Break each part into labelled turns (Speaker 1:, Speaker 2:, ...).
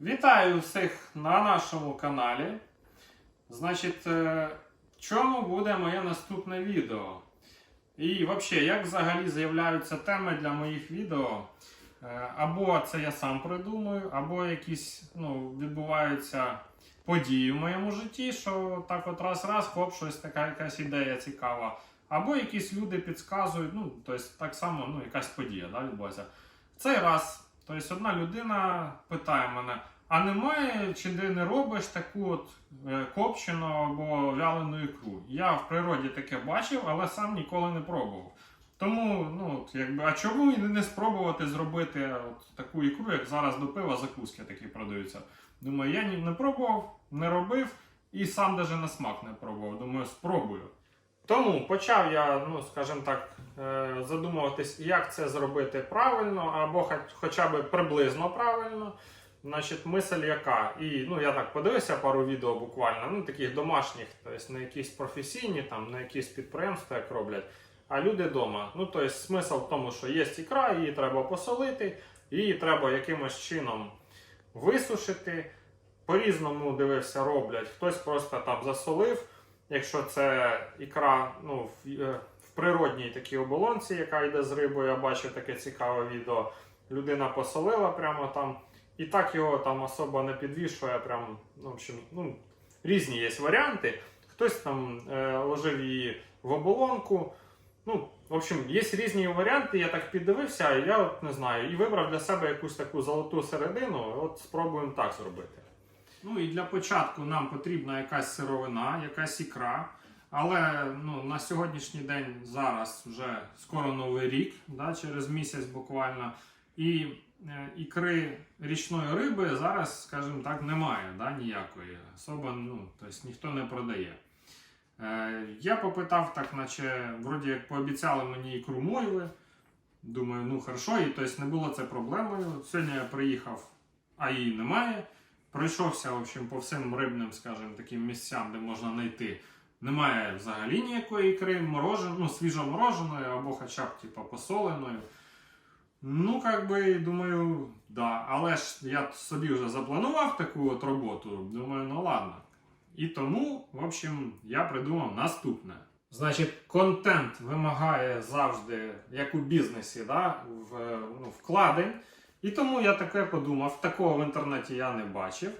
Speaker 1: Вітаю всіх на нашому каналі. Значить, е, в чому буде моє наступне відео? І взагалі, як взагалі з'являються теми для моїх відео? Е, Або це я сам придумую, або якісь ну, відбуваються події в моєму житті, що так от раз-раз, хоп, щось така якась ідея цікава. Або якісь люди підказують, ну, тобто так само ну, якась подія да, відбулася. В цей раз, тобто одна людина питає мене, а немає чи ти не робиш таку от е, копчену або вялену ікру? Я в природі таке бачив, але сам ніколи не пробував. Тому, ну, якби, а чому не спробувати зробити от таку ікру, як зараз до пива закуски такі продаються? Думаю, я не пробував, не робив і сам даже на смак не пробував. Думаю, спробую. Тому почав я, ну скажімо так, е, задумуватись, як це зробити правильно, або хоча б приблизно правильно. Значить, мисль яка. І ну, я так подивився пару відео буквально, ну таких домашніх, тобто не якісь професійні, там, не якісь підприємства, як роблять, а люди вдома. Ну, тобто, смисл в тому, що є ікра, її треба посолити, її треба якимось чином висушити. По-різному дивився, роблять. Хтось просто там засолив. Якщо це ікра ну, в, е, в природній такій оболонці, яка йде з рибою, я бачив таке цікаве відео. Людина посолила прямо там, і так його там особо не підвішує. Прям, ну, в общем, ну, різні є варіанти. Хтось там е, ложив її в оболонку. Ну, в общем, є різні варіанти, я так піддивився, я от не знаю, і вибрав для себе якусь таку золоту середину. От спробуємо так зробити. Ну і для початку нам потрібна якась сировина, якась ікра. Але ну, на сьогоднішній день зараз вже скоро новий рік, да, через місяць буквально. І е, ікри річної риби зараз, скажімо так, немає да, ніякої. Особо ну, тобто, ніхто не продає. Е, я попитав, так, наче вроді як пообіцяли мені ікру мойви. Думаю, ну хорошо, і тобто, не було це проблемою. Сьогодні я приїхав, а її немає. Пройшовся в общем, по всім рибним, скажімо, таким місцям, де можна знайти. Немає взагалі ніякої ікри, морожен, ну, свіжомороженої або хоча б типу, посоленої. Ну, як би, думаю, да. Але ж я собі вже запланував таку от роботу. Думаю, ну ладно. І тому, в общем, я придумав наступне. Значить, контент вимагає завжди, як у бізнесі, да, в, ну, вкладень. І тому я таке подумав, такого в інтернеті я не бачив.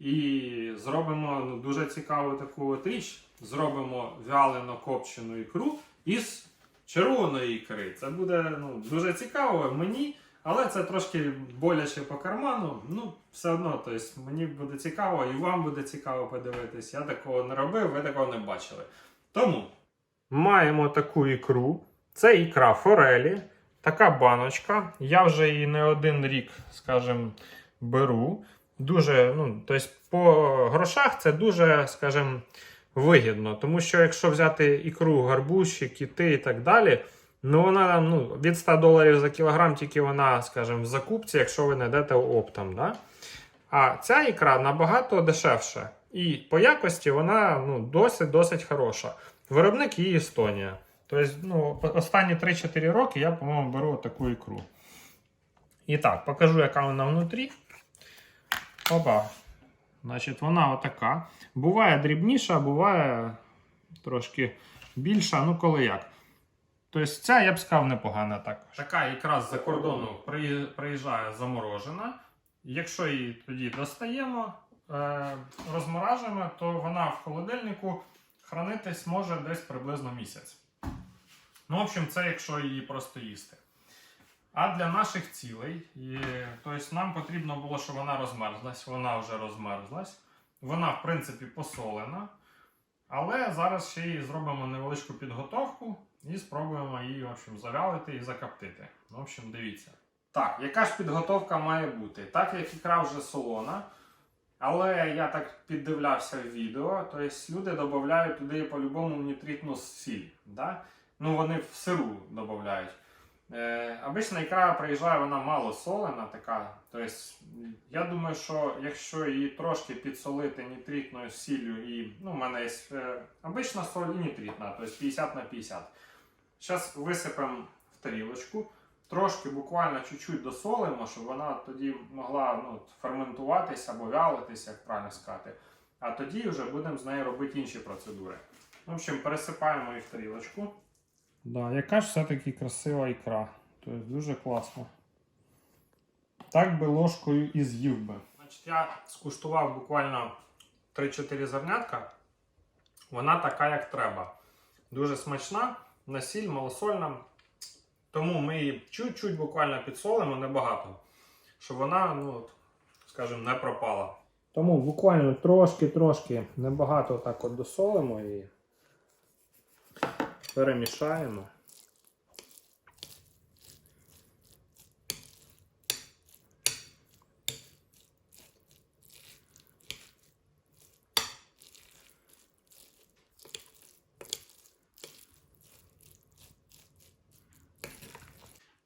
Speaker 1: І зробимо ну, дуже цікаву таку от річ. Зробимо вялено копчену ікру із червоної ікри. Це буде ну, дуже цікаво мені, але це трошки боляче по карману. Ну, все одно, тобто, мені буде цікаво і вам буде цікаво подивитись. Я такого не робив, ви такого не бачили. Тому маємо таку ікру. Це ікра форелі. Така баночка. Я вже її не один рік, скажімо, беру. Дуже, ну, тобто по грошах це дуже, скажімо, вигідно. Тому що якщо взяти ікру, гарбуші, кіти і так далі, ну вона ну, від 100 доларів за кілограм, тільки вона, скажімо, в закупці, якщо ви знайдете оптом. Да? А ця ікра набагато дешевша. І по якості вона ну, досить-досить хороша. Виробник її Естонія. Тобто, ну, останні 3-4 роки я, по-моєму, беру таку ікру. І так, покажу, яка вона внутрі. Опа. Значить, вона отака. Буває дрібніша, буває трошки більша, ну коли як. Тобто ця, я б сказав, непогана також. Така якраз з-за кордону приїжджає заморожена. Якщо її тоді достаємо, е, розморажуємо, то вона в холодильнику хранитись може десь приблизно місяць. Ну, в общем, це якщо її просто їсти. А для наших цілей, і, тобто нам потрібно було, щоб вона розмерзлась. Вона вже розмерзлась. Вона, в принципі, посолена. Але зараз ще її зробимо невеличку підготовку і спробуємо її в общем, завялити і закоптити. В общем, дивіться. Так, яка ж підготовка має бути? Так як ікра вже солона. Але я так піддивлявся в відео, тобто люди додають туди по-любому нітритну сіль. Да? Ну, вони в сиру додають. Е, обична ікра приїжджає, вона мало солена така. Тобто, я думаю, що якщо її трошки підсолити нітритною сіллю і ну, в мене є е, обична соль і нітритна, тобто 50 на 50. Зараз висипемо в тарілочку трошки, буквально чуть-чуть досолимо, щоб вона тоді могла ну, ферментуватися або вялитися, як правильно сказати. А тоді вже будемо з нею робити інші процедури. В общем, пересипаємо їх в тарілочку. Да, яка ж все-таки красива ікра. Тобто дуже класно. Так би ложкою і з'їв би. Значить, я скуштував буквально 3-4 зернятка. Вона така, як треба. Дуже смачна, на сіль, малосольна. Тому ми її чуть-чуть буквально підсолимо, небагато. Щоб вона, ну, скажімо, не пропала. Тому буквально трошки-трошки небагато так от досолимо і перемішаємо.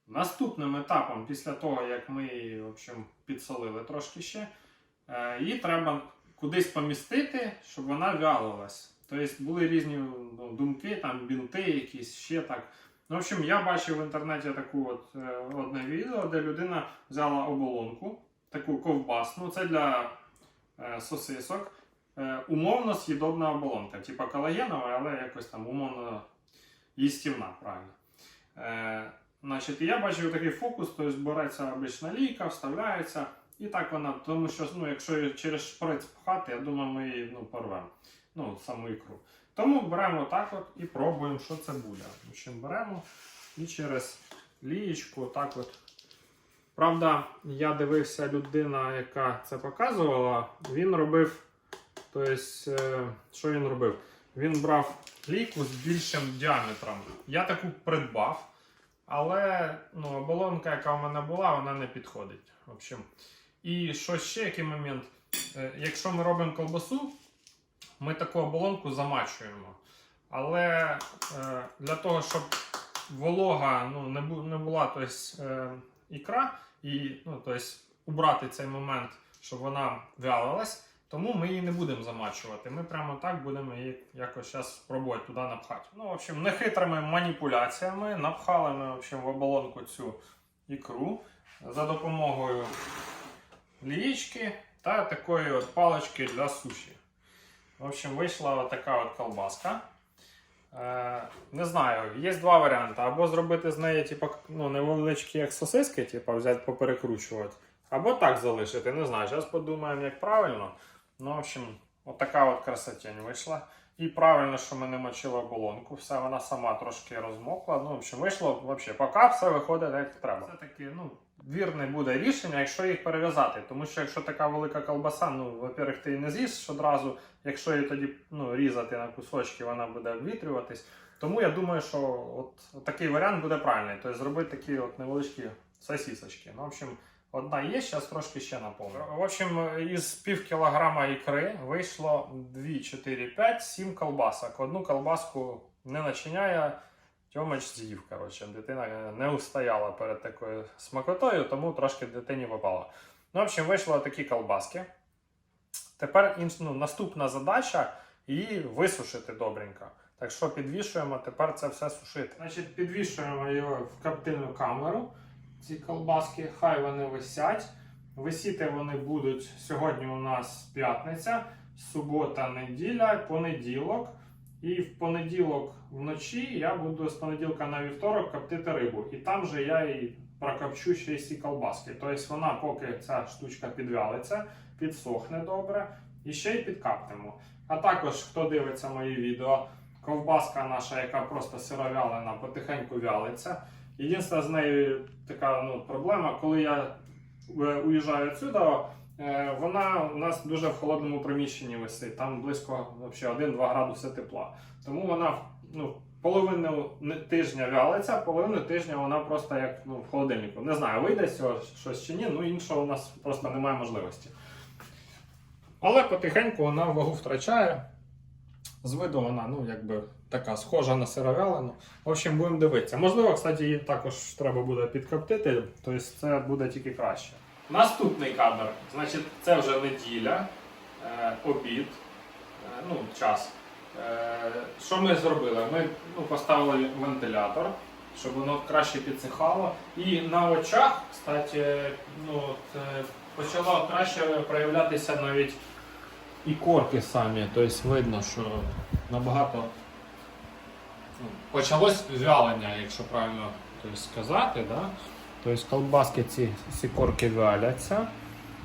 Speaker 1: Наступним етапом, після того, як ми її в общем, підсолили трошки ще, е, її треба кудись помістити, щоб вона вялилась. Тобто були різні ну, думки, там бінти якісь, ще так. Ну, в общем, я бачив в інтернеті таку от, е, одне відео, де людина взяла оболонку, таку ковбасну, це для е, сосисок. Е, умовно з'їдобна оболонка, типа колагенова, але якось там умовно їстівна, правильно. Е, Значить, я бачив такий фокус, тобто береться обична лійка, вставляється, і так вона, тому що ну, якщо її через шприц пхати, я думаю, ми її ну, порвемо. Ну, саму ікру. Тому беремо так от і пробуємо, що це буде. В общем, беремо і через лієчку так от. Правда, я дивився людина, яка це показувала, він робив. Тобто, е, що він робив? Він брав лійку з більшим діаметром. Я таку придбав. Але ну, оболонка, яка в мене була, вона не підходить. В общем. І що ще який момент? Е, Якщо ми робимо колбасу, ми таку оболонку замачуємо. Але е, для того, щоб волога ну, не, бу, не була тобто, е, ікра, і ну, тобто, убрати цей момент, щоб вона вялилась, тому ми її не будемо замачувати. Ми прямо так будемо її якось зараз спробувати туди напхати. Ну, в общем, нехитрими маніпуляціями напхали ми в, общем, в оболонку цю ікру за допомогою лієчки та такої от палички для суші. В общем, вийшла така от колбаска. Е, не знаю, є два варіанти. Або зробити з неї типу, ну, невеличкі як сосиски, типу, взяти поперекручувати. Або так залишити, не знаю. Зараз подумаємо, як правильно. Ну, в общем, от така от красотень вийшла. І правильно, що ми не мочили оболонку, все вона сама трошки розмокла. Ну, в общем, вийшло взагалі, поки все виходить як треба. Це таки, ну, вірне буде рішення, якщо їх перев'язати. Тому що якщо така велика колбаса, ну, во-первых, ти її не з'їш одразу, якщо її тоді ну, різати на кусочки, вона буде обвітрюватись. Тому я думаю, що от, такий варіант буде правильний. Тобто зробити такі от невеличкі сосісочки. Ну, в общем, одна є, зараз трошки ще наповню. В общем, із пів кілограма ікри вийшло 2, 4, 5, 7 колбасок. Одну колбаску не начиняє. Тьомич з'їв, коротше, дитина не устояла перед такою смакотою, тому трошки дитині попало. Ну, в общем, вийшло такі колбаски. Тепер ну, наступна задача її висушити добренько. Так що підвішуємо тепер це все сушити. Значить, підвішуємо його в коптильну камеру. Ці колбаски, хай вони висять. Висіти вони будуть сьогодні у нас п'ятниця, субота, неділя, понеділок. І в понеділок вночі я буду з понеділка на вівторок коптити рибу. І там же я і прокопчу ще й ці колбаски. Тобто вона, поки ця штучка підвялиться, підсохне добре і ще й підкаптимо. А також, хто дивиться мої відео, ковбаска наша, яка просто сировялена, потихеньку вялиться. Єдине з нею така ну, проблема, коли я е, уїжджаю відсюди, вона у нас дуже в холодному приміщенні висить. Там близько 1-2 градуси тепла. Тому вона ну, половину тижня вялиться, половину тижня вона просто як ну, в холодильнику. Не знаю, вийде з цього щось чи ні, ну іншого у нас просто немає можливості. Але потихеньку вона вагу втрачає. З виду вона, ну, якби така схожа на сировялену. В общем, будемо дивитися. Можливо, кстати, її також треба буде підкоптити, тобто це буде тільки краще. Наступний кадр. Значить, це вже неділя, е, обід, е, ну, час. Е, що ми зробили? Ми ну, поставили вентилятор. щоб воно краще підсихало. І на очах, кстати, ну, е, почало краще проявлятися навіть і корки самі. Тобто видно, що набагато ну, почалось вялення, якщо правильно тобто, сказати. Да? Тобто колбаски ці, ці корки вяляться.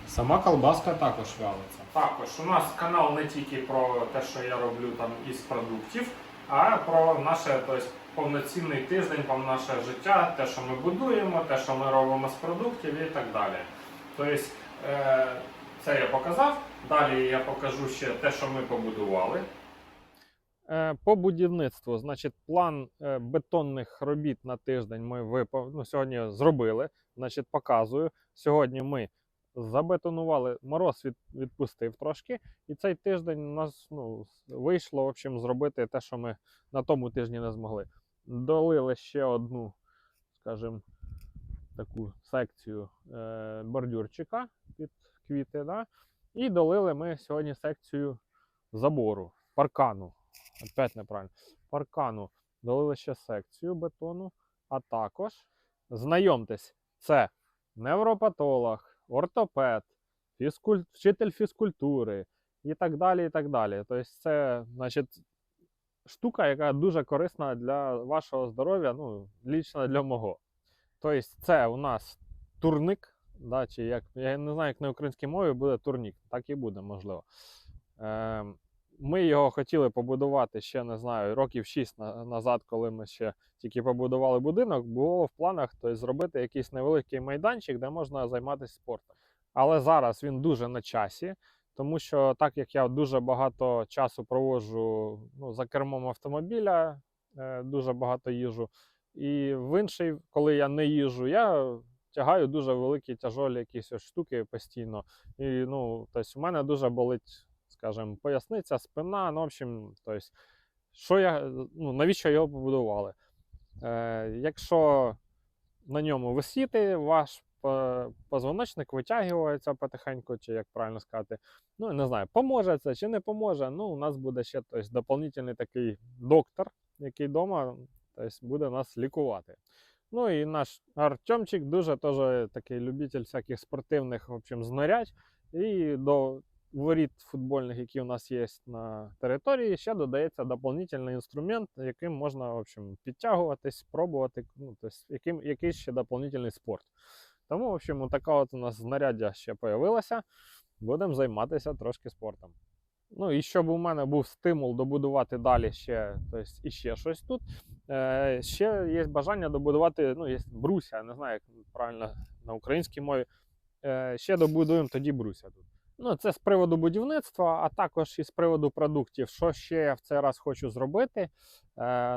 Speaker 1: Сама колбаска також вялиться. Також у нас канал не тільки про те, що я роблю там із продуктів, а про наше тобто, повноцінний тиждень, про наше життя, те, що ми будуємо, те, що ми робимо з продуктів і так далі. Тобто, е, це я показав. Далі я покажу ще те, що ми побудували. Е, По будівництву, значить, план е, бетонних робіт на тиждень ми випав, ну, сьогодні зробили. Значить, показую. Сьогодні ми забетонували, мороз від, відпустив трошки, і цей тиждень у нас ну, вийшло в общем, зробити те, що ми на тому тижні не змогли. Долили ще одну, скажімо, таку секцію е, бордюрчика під квіти. Да? І долили ми сьогодні секцію забору, паркану. Опять неправильно. Паркану долили ще секцію бетону, а також знайомтесь, це невропатолог, ортопед, фізкуль... вчитель фізкультури і так далі. і так далі. Тобто це значить, штука, яка дуже корисна для вашого здоров'я, ну, лічно для мого. Тобто, це у нас турник, да, чи як, я не знаю, як на українській мові буде турнік, так і буде, можливо. Е, ми його хотіли побудувати ще не знаю, років 6 на- назад, коли ми ще тільки побудували будинок, було в планах тобто, зробити якийсь невеликий майданчик, де можна займатися спортом. Але зараз він дуже на часі, тому що так як я дуже багато часу проводжу ну, за кермом автомобіля, е, дуже багато їжу. І в інший, коли я не їжу, я тягаю дуже великі тяжолі якісь штуки постійно. І ну, тобто, у мене дуже болить, скажімо, поясниця, спина. Ну, в общем, тобто, що я, ну, навіщо його побудували? Е, якщо на ньому висіти, ваш позвоночник витягується потихеньку, чи як правильно сказати. Ну, не знаю, поможе це чи не поможе. Ну, у нас буде ще тобто, доповнительний такий доктор, який вдома буде нас лікувати. Ну і наш Артемчик дуже теж такий любитель всяких спортивних в общем, знарядь. І до воріт футбольних, які у нас є на території, ще додається доповнительний інструмент, яким можна в общем, підтягуватись, пробувати, ну, тобто, яким, якийсь ще доповнительний спорт. Тому, в общем, така от у нас знаряддя ще появилося. Будемо займатися трошки спортом. Ну і щоб у мене був стимул добудувати далі ще, тобто, іще щось тут. Е, ще є бажання добудувати, ну, є бруся, я не знаю, як правильно на українській мові. Е, ще добудуємо тоді бруся тут. Ну, це з приводу будівництва, а також і з приводу продуктів. Що ще я в цей раз хочу зробити? Е,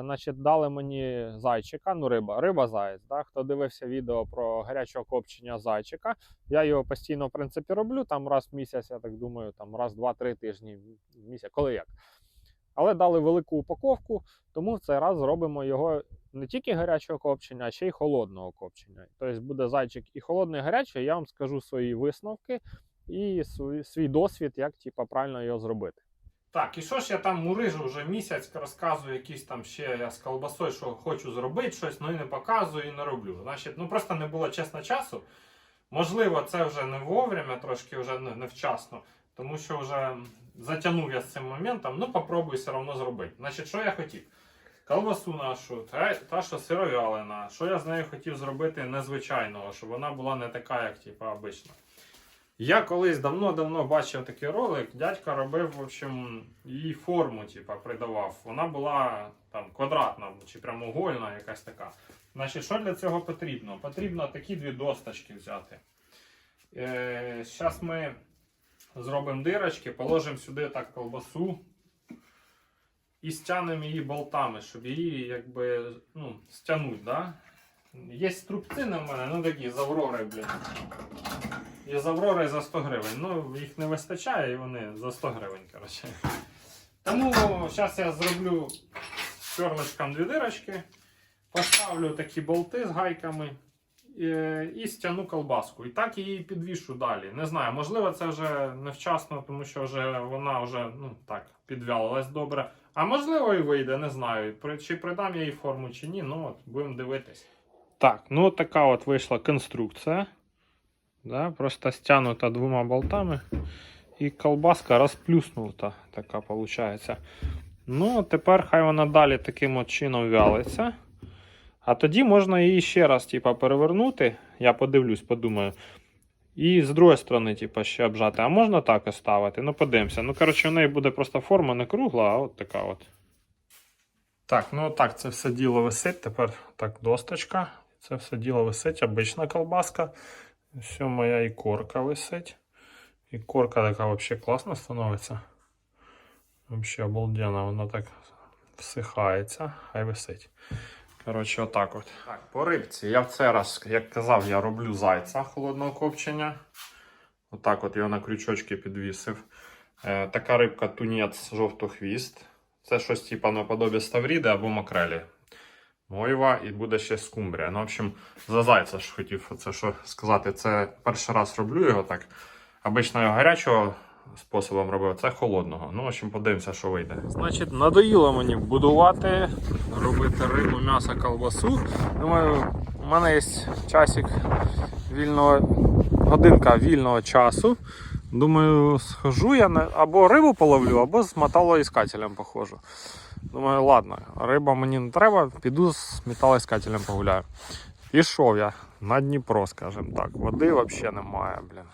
Speaker 1: значить, дали мені зайчика, ну риба, риба заєць. Да? Хто дивився відео про гарячого копчення зайчика, я його постійно, в принципі, роблю там раз в місяць, я так думаю, там раз, два-три тижні в місяць, коли як. Але дали велику упаковку, тому в цей раз зробимо його не тільки гарячого копчення, а ще й холодного копчення. Тобто буде зайчик і холодний, і гарячий, я вам скажу свої висновки і свій, досвід, як типа, правильно його зробити. Так, і що ж я там мурижу вже місяць, розказую якісь там ще я з колбасою, що хочу зробити щось, ну і не показую і не роблю. Значить, ну просто не було чесно часу. Можливо, це вже не вовремя, трошки вже не- тому що вже затягнув я з цим моментом, ну попробую все одно зробити. Значить, що я хотів? Колбасу нашу, та, та що сировялина, що я з нею хотів зробити незвичайного, щоб вона була не така, як типу, обична. Я колись давно-давно бачив такий ролик, дядька робив, в общем, її форму, типу, придавав. Вона була там квадратна чи прямоугольна, якась така. Значить, що для цього потрібно? Потрібно такі дві досточки взяти. Е, Зараз ми зробимо дирочки, положимо сюди так колбасу і стягнемо її болтами, щоб її якби ну, стягнути. Да? Є струбцини в мене, ну такі з Аврори, блін. І з Аврори за 100 гривень. Ну, їх не вистачає, і вони за 100 гривень, коротше. Тому зараз я зроблю сверлочком дві дирочки, поставлю такі болти з гайками е, і стягну колбаску. І так її підвішу далі. Не знаю, можливо, це вже невчасно, тому що вже вона вже ну, так, підвялилась добре. А можливо і вийде, не знаю. Чи придам я їй форму, чи ні, ну от будемо дивитись. Так, ну така от вийшла конструкція. Да, просто стягнута двома болтами. І колбаска розплюснута, така виходить. Ну, тепер хай вона далі таким от чином вялиться. А тоді можна її ще раз типа, перевернути. Я подивлюсь, подумаю. І з другої сторони, типа, ще обжати. А можна так оставити? Ну, подивимося. Ну, коротше, у неї буде просто форма не кругла, а от така от. Так, ну так, це все діло висить. Тепер так, досточка. Це все діло висить, обична колбаска. Все, моя ікорка висить. Ікорка така взагалі класно становиться. Взагалі обалденно, вона так всихається, хай висить. Коротше, отак от. Так, по рибці. Я в цей раз, як казав, я роблю зайця холодного копчення. Отак от його на крючочки підвісив. Е, така рибка тунець жовтохвіст. Це щось типа наподобі ставріди або макрелі. Мойва і буде ще скумбрія. Ну, в общем, за зайця ж хотів це що сказати. Це перший раз роблю його так. Обично його гарячого способом робив, це холодного. Ну, в общем, подивимося, що вийде. Значить, надоїло мені будувати, робити рибу, м'ясо, колбасу. Думаю, у мене є часик вільного, годинка вільного часу. Думаю, схожу я або рибу половлю, або з металоіскателем походжу. Думаю, ладно, риба мені не треба, піду з металоіскателем погуляю. Пішов я на Дніпро, скажімо так. Води взагалі немає, блін.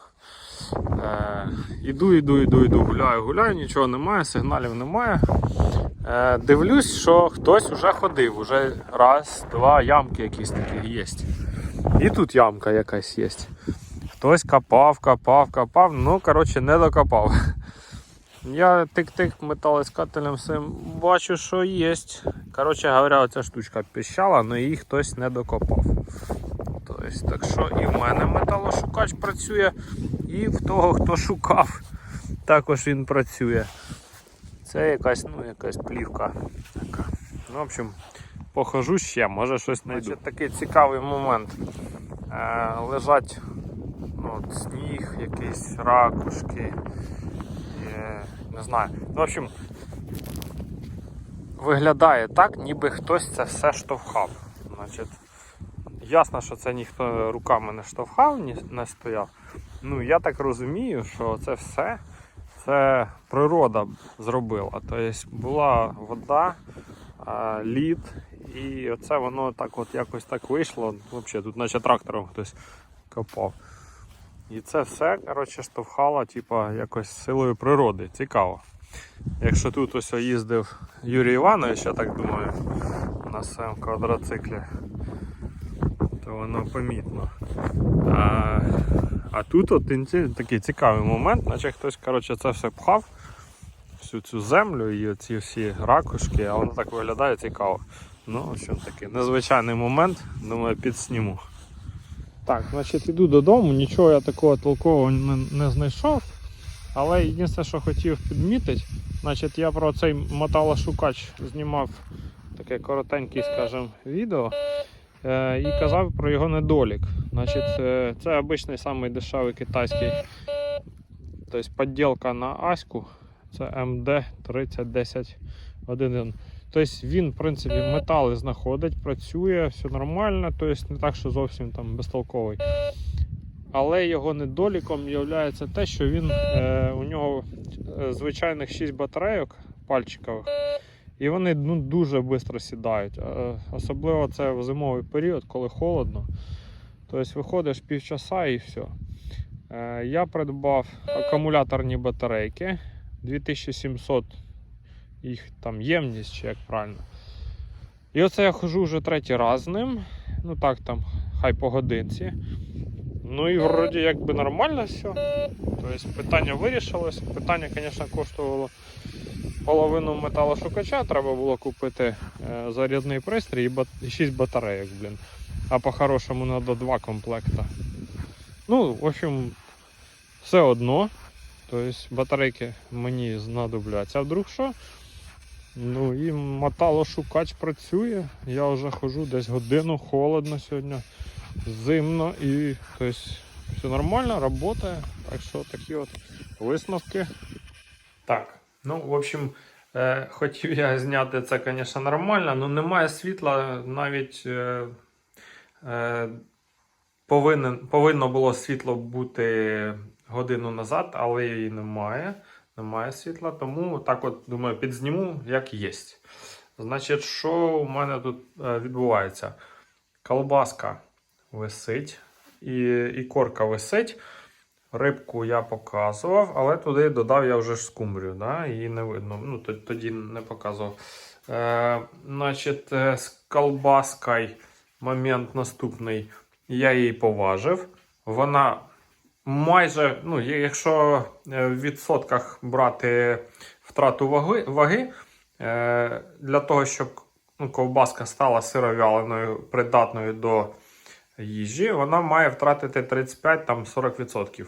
Speaker 1: Е, іду, іду, іду, іду, гуляю, гуляю, нічого немає, сигналів немає. Е, дивлюсь, що хтось вже ходив, уже раз, два ямки якісь такі є. І тут ямка якась є. Хтось копав, копав, копав, ну, коротше, не докопав. Я тик-тик металоіскателем всім бачу, що є. Коротше говоря, оця штучка піщала, але її хтось не докопав. Тобто, так що і в мене металошукач працює, і в того, хто шукав, також він працює. Це якась, ну, якась плівка така. Ну, в общем, похожу ще, може щось знайду. Значить, такий цікавий момент. Е, лежать ну, от, сніг, якісь ракушки. Е, не знаю. Ну, в общем, виглядає так, ніби хтось це все штовхав. Значить, ясно, що це ніхто руками не штовхав, ні- не стояв. Ну, я так розумію, що це все це природа зробила. Тобто була вода, лід, і оце воно так от якось так вийшло. Взагалі, тут наче трактором хтось копав. І це все коротше, штовхало типа, якось силою природи. Цікаво. Якщо тут ось їздив Юрій Іванович, я так думаю, на своєму квадроциклі, то воно помітно. А, а тут от такий цікавий момент, наче хтось коротше, це все пхав, всю цю землю і ці всі ракушки, а воно так виглядає цікаво. Ну, общем, такий незвичайний момент, думаю, підсніму. Так, значить, іду додому, нічого я такого толкового не, не знайшов. Але єдине, що хотів підмітити, значить, я про цей металошукач знімав таке коротеньке, скажімо, відео е, і казав про його недолік. Значить, е, це обичний самий дешевий китайський тобто підділка на Аську. Це MD 3010 Тобто він, в принципі, метали знаходить, працює, все нормально, тобто не так, що зовсім там безтолковий. Але його недоліком є те, що він, е, у нього е, звичайних 6 батарейок пальчикових, і вони ну, дуже швидко сідають. Е, особливо це в зимовий період, коли холодно. Тобто виходиш півчаса і все. Е, я придбав акумуляторні батарейки 2700 їх там ємність, чи як правильно. І оце я хожу вже третій раз з ним. Ну так там, хай по годинці. Ну і вроді якби нормально все. Тобто питання вирішилось. Питання, звісно, коштувало половину металошукача, треба було купити е, зарядний пристрій і бат... і 6 батарейок, блін. А по-хорошому треба два комплекта. Ну, в общем, все одно. Тобто батарейки мені знадобляться. А вдруг що? Ну і металошукач працює. Я вже хожу десь годину, холодно сьогодні, зимно і тобто, все нормально, працює. Так що такі от висновки. Так, ну, в общем, Е, хотів я зняти це, звісно, нормально, але немає світла навіть. Е, е, повинен, повинно було світло бути годину назад, але її немає. Немає світла, тому так от думаю, підзніму, як є. Значить, що у мене тут е, відбувається? Колбаска висить, і, і корка висить. Рибку я показував, але туди додав я вже ж скумбрію, да? її не видно. Ну, тоді не показував. Е, значить, е, з колбаскою момент наступний. Я її поважив. Вона майже, ну, якщо е, в відсотках брати втрату ваги, е, для того, щоб ну, ковбаска стала сировяленою, придатною до їжі, вона має втратити 35-40%.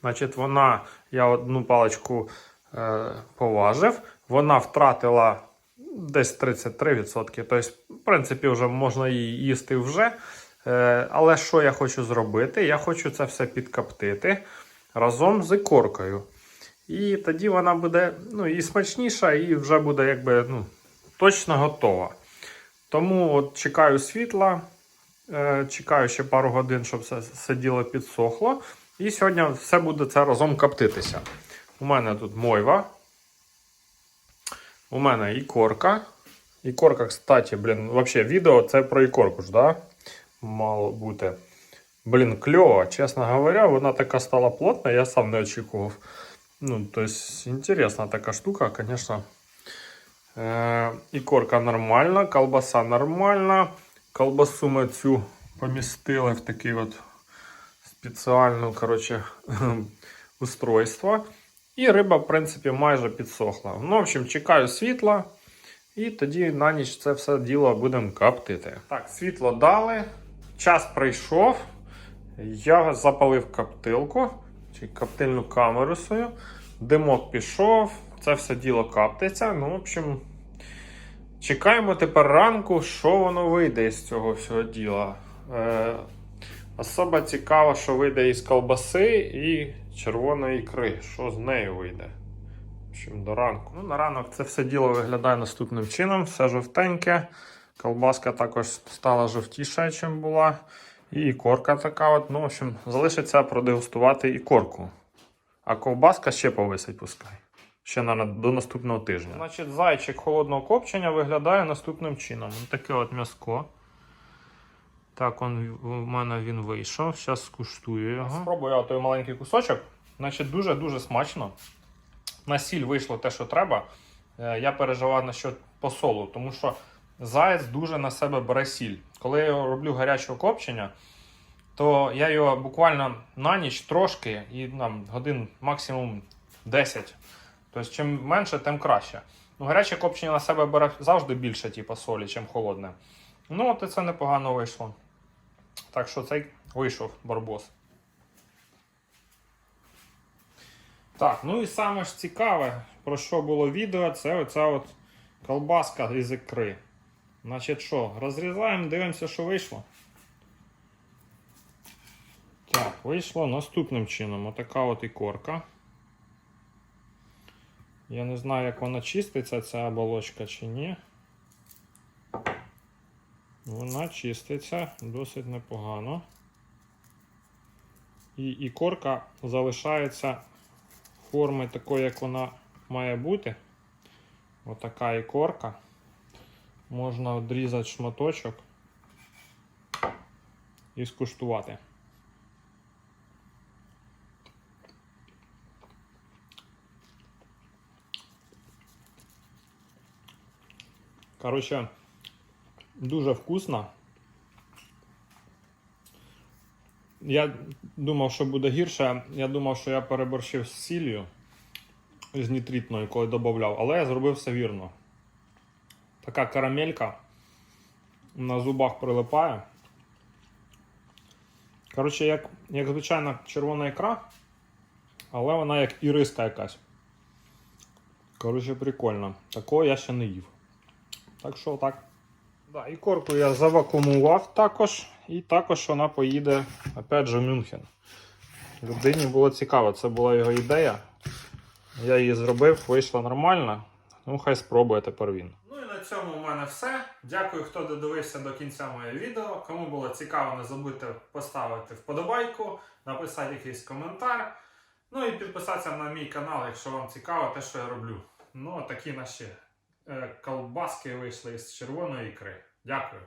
Speaker 1: Значить, вона, я одну паличку е, поважив, вона втратила десь 33%. Тобто, в принципі, вже можна її їсти вже. Е, але що я хочу зробити? Я хочу це все підкоптити разом з ікоркою. І тоді вона буде ну, і смачніша, і вже буде якби, ну, точно готова. Тому от чекаю світла, е, чекаю ще пару годин, щоб все сиділо підсохло. І сьогодні все буде це разом коптитися. У мене тут мойва. У мене ікорка. Ікорка, кстати, блін, взагалі відео це про ікорку ж, да? Мало бути. Блін, кльово, чесно говоря, вона така стала плотна, я сам не очікував. Ну, то есть, така штука, конечно. Е, ікорка нормальна, колбаса нормальна. Колбасу ми цю помістили в такий от спеціальну, короче, устройство. І риба, в принципі, майже підсохла. Ну, в общем, чекаю світла. І тоді на ніч це все діло будемо коптити. Так, світло дали. Час прийшов. Я запалив коптилку чи коптильну камеру свою. Димок пішов, це все діло коптиться. Ну, в общем, чекаємо тепер ранку, що воно вийде з цього всього діла. Е, особо цікаво, що вийде із колбаси і червоної ікри. Що з нею вийде? В общем, до ранку. Ну, на ранок це все діло виглядає наступним чином. Все жовтеньке. Колбаска також стала жовтіша, ніж була. І ікорка така от. Ну, в общем, залишиться продегустувати ікорку. А ковбаска ще повисить пускай. Ще на, до наступного тижня. Значить, зайчик холодного копчення виглядає наступним чином. Ось таке от м'яско. Так, он, у мене він вийшов. Зараз скуштую його. Спробую я той маленький кусочок. Значить, дуже-дуже смачно. На сіль вийшло те, що треба. Е, Я переживав насчет посолу, тому що заєць дуже на себе бере сіль. Коли я роблю гарячого копчення, то я його буквально на ніч трошки і там, годин максимум 10. Тобто, чим менше, тим краще. Ну, гаряче копчення на себе бере завжди більше, типу, солі, ніж холодне. Ну, от і це непогано вийшло. Так що цей вийшов барбос. Так, ну і саме ж цікаве, про що було відео, це оця от колбаска із ікри. Значить що, розрізаємо, дивимося, що вийшло. Так, вийшло наступним чином. Отака от ікорка. Я не знаю, як вона чиститься, ця оболочка чи ні. Вона чиститься досить непогано. І ікорка залишається форми такої, як вона має бути. Отака ікорка. Можна відрізати шматочок і скуштувати. Коротше, дуже вкусно. Я думав, що буде гірше. Я думав, що я переборщив з сіллю з нітритною, коли додавав, але я зробив все вірно. Така карамелька на зубах прилипає. Коротше, як, як звичайна червона ікра, але вона як іриска якась. Коротше, прикольно. Такого я ще не їв. Так що так. Да, і корку я завакумував також, і також вона поїде опять же в Мюнхен. Людині було цікаво, це була його ідея. Я її зробив, вийшло нормально. Ну, хай спробує тепер він. Цьому у мене все. Дякую, хто додивився до кінця моє відео. Кому було цікаво, не забудьте поставити вподобайку, написати якийсь коментар. Ну і підписатися на мій канал, якщо вам цікаво те, що я роблю. Ну, такі наші е, колбаски вийшли з червоної ікри. Дякую.